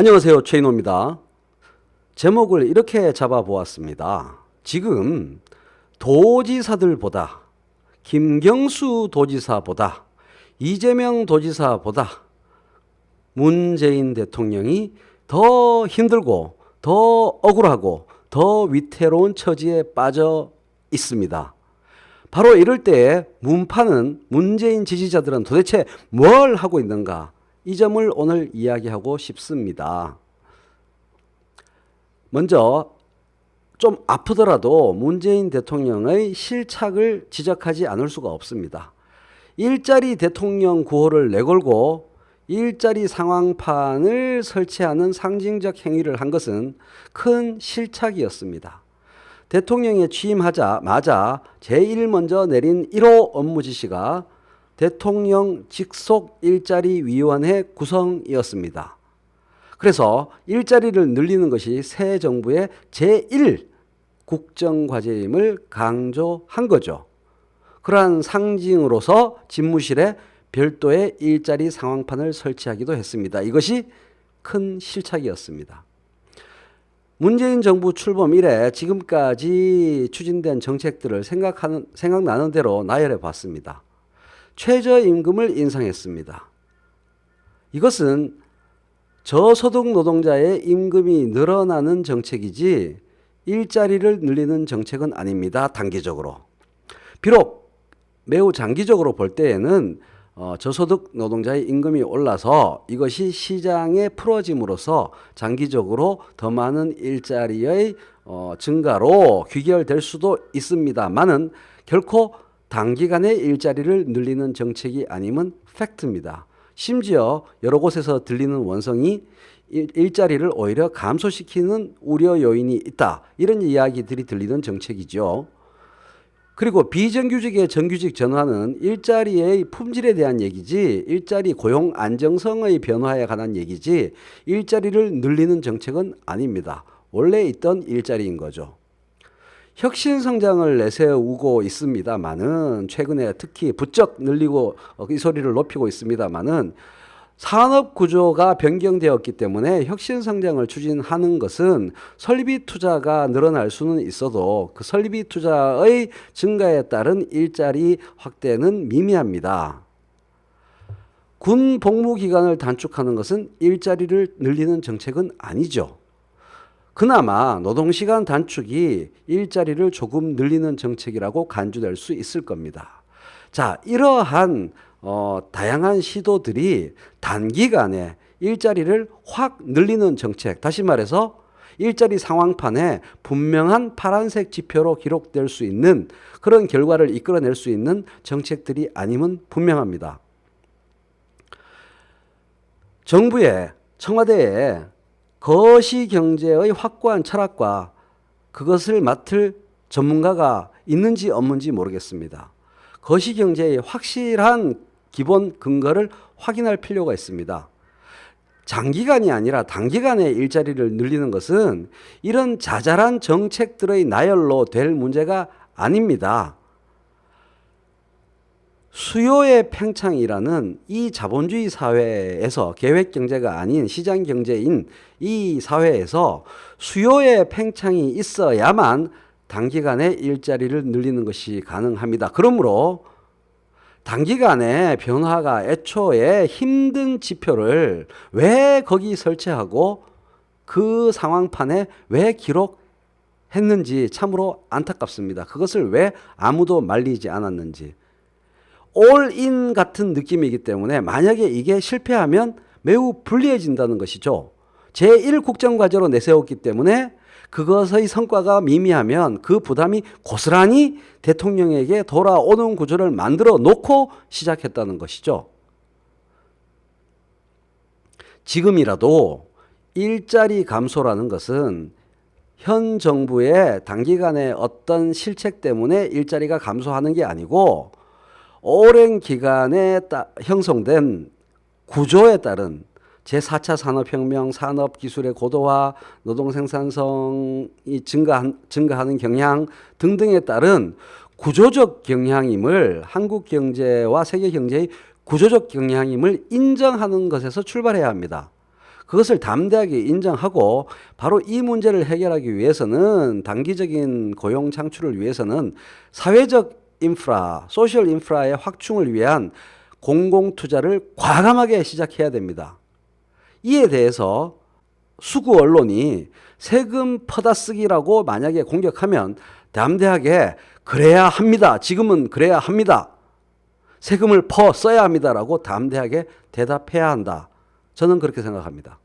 안녕하세요. 최인호입니다. 제목을 이렇게 잡아보았습니다. 지금 도지사들보다 김경수 도지사보다 이재명 도지사보다 문재인 대통령이 더 힘들고 더 억울하고 더 위태로운 처지에 빠져 있습니다. 바로 이럴 때 문파는 문재인 지지자들은 도대체 뭘 하고 있는가? 이 점을 오늘 이야기하고 싶습니다. 먼저 좀 아프더라도 문재인 대통령의 실착을 지적하지 않을 수가 없습니다. 일자리 대통령 구호를 내걸고 일자리 상황판을 설치하는 상징적 행위를 한 것은 큰 실착이었습니다. 대통령에 취임하자마자 제일 먼저 내린 1호 업무 지시가 대통령 직속 일자리 위원회 구성이었습니다. 그래서 일자리를 늘리는 것이 새 정부의 제1 국정 과제임을 강조한 거죠. 그러한 상징으로서 집무실에 별도의 일자리 상황판을 설치하기도 했습니다. 이것이 큰 실착이었습니다. 문재인 정부 출범 이래 지금까지 추진된 정책들을 생각하는, 생각나는 대로 나열해 봤습니다. 최저임금을 인상했습니다. 이것은 저소득 노동자의 임금이 늘어나는 정책이지 일자리를 늘리는 정책은 아닙니다. 단기적으로. 비록 매우 장기적으로 볼 때에는 어, 저소득 노동자의 임금이 올라서 이것이 시장에 풀어짐으로써 장기적으로 더 많은 일자리의 어, 증가로 귀결될 수도 있습니다만은 결코 단기간에 일자리를 늘리는 정책이 아님은 팩트입니다. 심지어 여러 곳에서 들리는 원성이 일자리를 오히려 감소시키는 우려 요인이 있다. 이런 이야기들이 들리는 정책이죠. 그리고 비정규직의 정규직 전환은 일자리의 품질에 대한 얘기지 일자리 고용 안정성의 변화에 관한 얘기지 일자리를 늘리는 정책은 아닙니다. 원래 있던 일자리인 거죠. 혁신 성장을 내세우고 있습니다만은 최근에 특히 부쩍 늘리고 어, 이 소리를 높이고 있습니다만은 산업 구조가 변경되었기 때문에 혁신 성장을 추진하는 것은 설비 투자가 늘어날 수는 있어도 그 설비 투자의 증가에 따른 일자리 확대는 미미합니다. 군 복무 기간을 단축하는 것은 일자리를 늘리는 정책은 아니죠. 그나마 노동시간 단축이 일자리를 조금 늘리는 정책이라고 간주될 수 있을 겁니다. 자, 이러한 어, 다양한 시도들이 단기간에 일자리를 확 늘리는 정책, 다시 말해서 일자리 상황판에 분명한 파란색 지표로 기록될 수 있는 그런 결과를 이끌어낼 수 있는 정책들이 아님은 분명합니다. 정부의 청와대에 거시 경제의 확고한 철학과 그것을 맡을 전문가가 있는지 없는지 모르겠습니다. 거시 경제의 확실한 기본 근거를 확인할 필요가 있습니다. 장기간이 아니라 단기간에 일자리를 늘리는 것은 이런 자잘한 정책들의 나열로 될 문제가 아닙니다. 수요의 팽창이라는 이 자본주의 사회에서 계획 경제가 아닌 시장 경제인 이 사회에서 수요의 팽창이 있어야만 단기간에 일자리를 늘리는 것이 가능합니다. 그러므로 단기간에 변화가 애초에 힘든 지표를 왜 거기 설치하고 그 상황판에 왜 기록했는지 참으로 안타깝습니다. 그것을 왜 아무도 말리지 않았는지. 올인 같은 느낌이기 때문에 만약에 이게 실패하면 매우 불리해진다는 것이죠. 제1국정과제로 내세웠기 때문에 그것의 성과가 미미하면 그 부담이 고스란히 대통령에게 돌아오는 구조를 만들어 놓고 시작했다는 것이죠. 지금이라도 일자리 감소라는 것은 현 정부의 단기간에 어떤 실책 때문에 일자리가 감소하는 게 아니고 오랜 기간에 형성된 구조에 따른 제4차 산업혁명, 산업기술의 고도화, 노동생산성이 증가한, 증가하는 경향 등등에 따른 구조적 경향임을 한국 경제와 세계 경제의 구조적 경향임을 인정하는 것에서 출발해야 합니다. 그것을 담대하게 인정하고 바로 이 문제를 해결하기 위해서는 단기적인 고용 창출을 위해서는 사회적 인프라, 소셜 인프라의 확충을 위한 공공 투자를 과감하게 시작해야 됩니다. 이에 대해서 수구 언론이 세금 퍼다 쓰기라고 만약에 공격하면 담대하게 그래야 합니다. 지금은 그래야 합니다. 세금을 퍼 써야 합니다라고 담대하게 대답해야 한다. 저는 그렇게 생각합니다.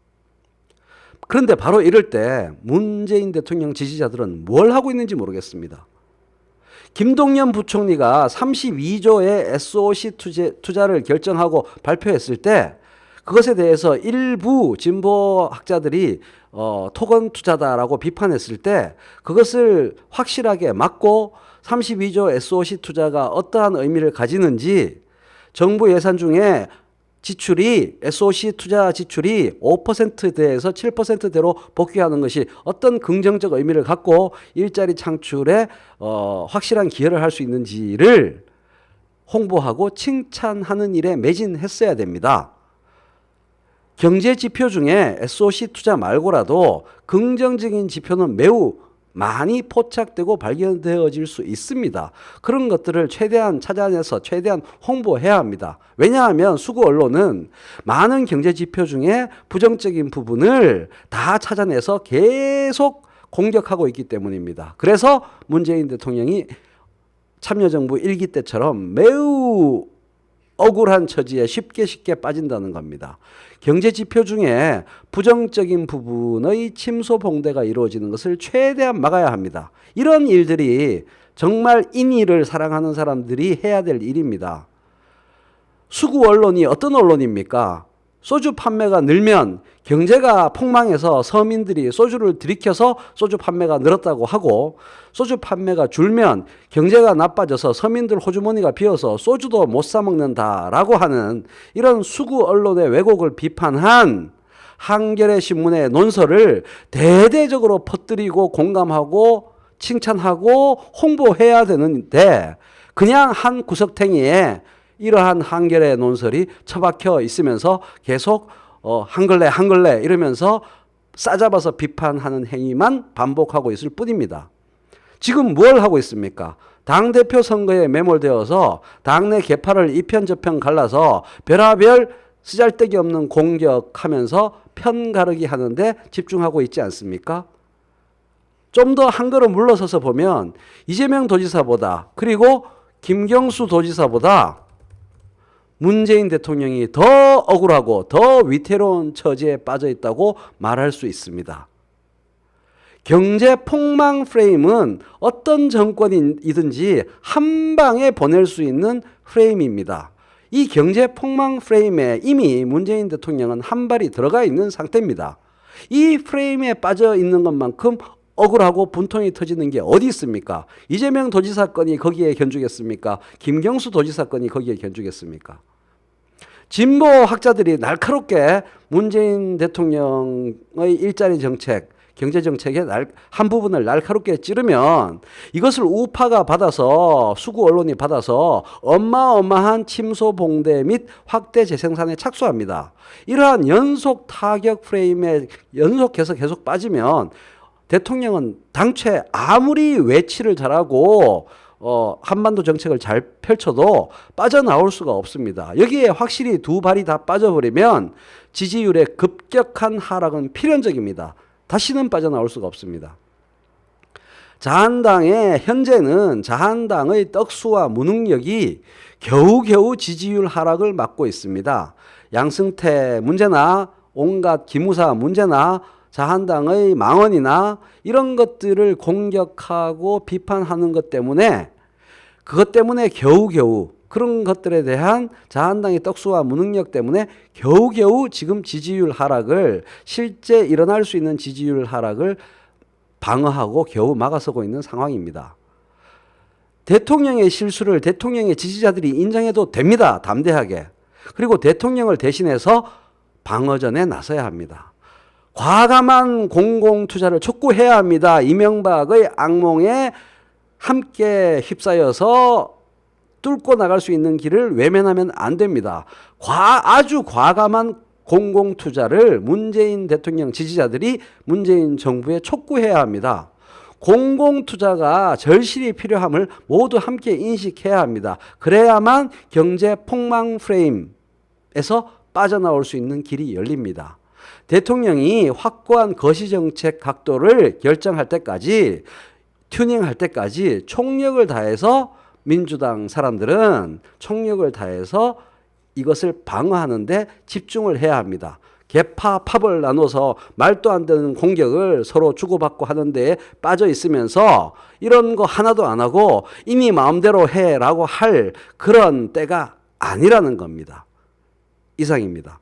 그런데 바로 이럴 때 문재인 대통령 지지자들은 뭘 하고 있는지 모르겠습니다. 김동연 부총리가 32조의 SOC 투자, 를 결정하고 발표했을 때 그것에 대해서 일부 진보 학자들이 어, 토건 투자다라고 비판했을 때 그것을 확실하게 막고 32조 SOC 투자가 어떠한 의미를 가지는지 정부 예산 중에 지출이 SOC 투자 지출이 5%대에서 7%대로 복귀하는 것이 어떤 긍정적 의미를 갖고 일자리 창출에 어, 확실한 기여를 할 수 있는지를 홍보하고 칭찬하는 일에 매진했어야 됩니다. 경제 지표 중에 SOC 투자 말고라도 긍정적인 지표는 매우 많이 포착되고 발견되어질 수 있습니다. 그런 것들을 최대한 찾아내서 최대한 홍보해야 합니다. 왜냐하면 수구 언론은 많은 경제 지표 중에 부정적인 부분을 다 찾아내서 계속 공격하고 있기 때문입니다. 그래서 문재인 대통령이 참여정부 일기 때처럼 매우 억울한 처지에 쉽게 쉽게 빠진다는 겁니다. 경제 지표 중에 부정적인 부분의 침소 봉대가 이루어지는 것을 최대한 막아야 합니다. 이런 일들이 정말 인의를 사랑하는 사람들이 해야 될 일입니다. 수구 언론이 어떤 언론입니까? 소주 판매가 늘면 경제가 폭망해서 서민들이 소주를 들이켜서 소주 판매가 늘었다고 하고 소주 판매가 줄면 경제가 나빠져서 서민들 호주머니가 비어서 소주도 못 사 먹는다라고 하는 이런 수구 언론의 왜곡을 비판한 한겨레 신문의 논설을 대대적으로 퍼뜨리고 공감하고 칭찬하고 홍보해야 되는데 그냥 한 구석탱이에 이러한 한결의 논설이 처박혀 있으면서 계속 어, 한글래 한글래 이러면서 싸잡아서 비판하는 행위만 반복하고 있을 뿐입니다. 지금 뭘 하고 있습니까? 당대표 선거에 매몰되어서 당내 개파를 이편저편 갈라서 별하별 쓰잘데기 없는 공격하면서 편 가르기 하는데 집중하고 있지 않습니까? 좀 더 한 걸음 물러서서 보면 이재명 도지사보다 그리고 김경수 도지사보다 문재인 대통령이 더 억울하고 더 위태로운 처지에 빠져 있다고 말할 수 있습니다. 경제 폭망 프레임은 어떤 정권이든지 한 방에 보낼 수 있는 프레임입니다. 이 경제 폭망 프레임에 이미 문재인 대통령은 한 발이 들어가 있는 상태입니다. 이 프레임에 빠져 있는 것만큼 억울하고 분통이 터지는 게 어디 있습니까? 이재명 도지사 건이 거기에 견주겠습니까? 김경수 도지사 건이 거기에 견주겠습니까? 진보 학자들이 날카롭게 문재인 대통령의 일자리 정책, 경제 정책의 날, 한 부분을 날카롭게 찌르면 이것을 우파가 받아서 수구 언론이 받아서 어마어마한 침소 봉대 및 확대 재생산에 착수합니다. 이러한 연속 타격 프레임에 연속해서 계속 빠지면 대통령은 당최 아무리 외치를 잘하고 어, 한반도 정책을 잘 펼쳐도 빠져나올 수가 없습니다. 여기에 확실히 두 발이 다 빠져버리면 지지율의 급격한 하락은 필연적입니다. 다시는 빠져나올 수가 없습니다. 자한당의 현재는 자한당의 떡수와 무능력이 겨우겨우 지지율 하락을 막고 있습니다. 양승태 문제나 온갖 기무사 문제나 자한당의 망언이나 이런 것들을 공격하고 비판하는 것 때문에 그것 때문에 겨우겨우 그런 것들에 대한 자한당의 떡수와 무능력 때문에 겨우겨우 지금 지지율 하락을 실제 일어날 수 있는 지지율 하락을 방어하고 겨우 막아서고 있는 상황입니다. 대통령의 실수를 대통령의 지지자들이 인정해도 됩니다. 담대하게. 그리고 대통령을 대신해서 방어전에 나서야 합니다. 과감한 공공 투자를 촉구해야 합니다. 이명박의 악몽에 함께 휩싸여서 뚫고 나갈 수 있는 길을 외면하면 안 됩니다. 과, 아주 과감한 공공 투자를 문재인 대통령 지지자들이 문재인 정부에 촉구해야 합니다. 공공 투자가 절실히 필요함을 모두 함께 인식해야 합니다. 그래야만 경제 폭망 프레임에서 빠져나올 수 있는 길이 열립니다. 대통령이 확고한 거시 정책 각도를 결정할 때까지 튜닝할 때까지 총력을 다해서 민주당 사람들은 총력을 다해서 이것을 방어하는데 집중을 해야 합니다. 개파 팝을 나눠서 말도 안 되는 공격을 서로 주고받고 하는데 빠져 있으면서 이런 거 하나도 안 하고 이미 마음대로 해라고 할 그런 때가 아니라는 겁니다. 이상입니다.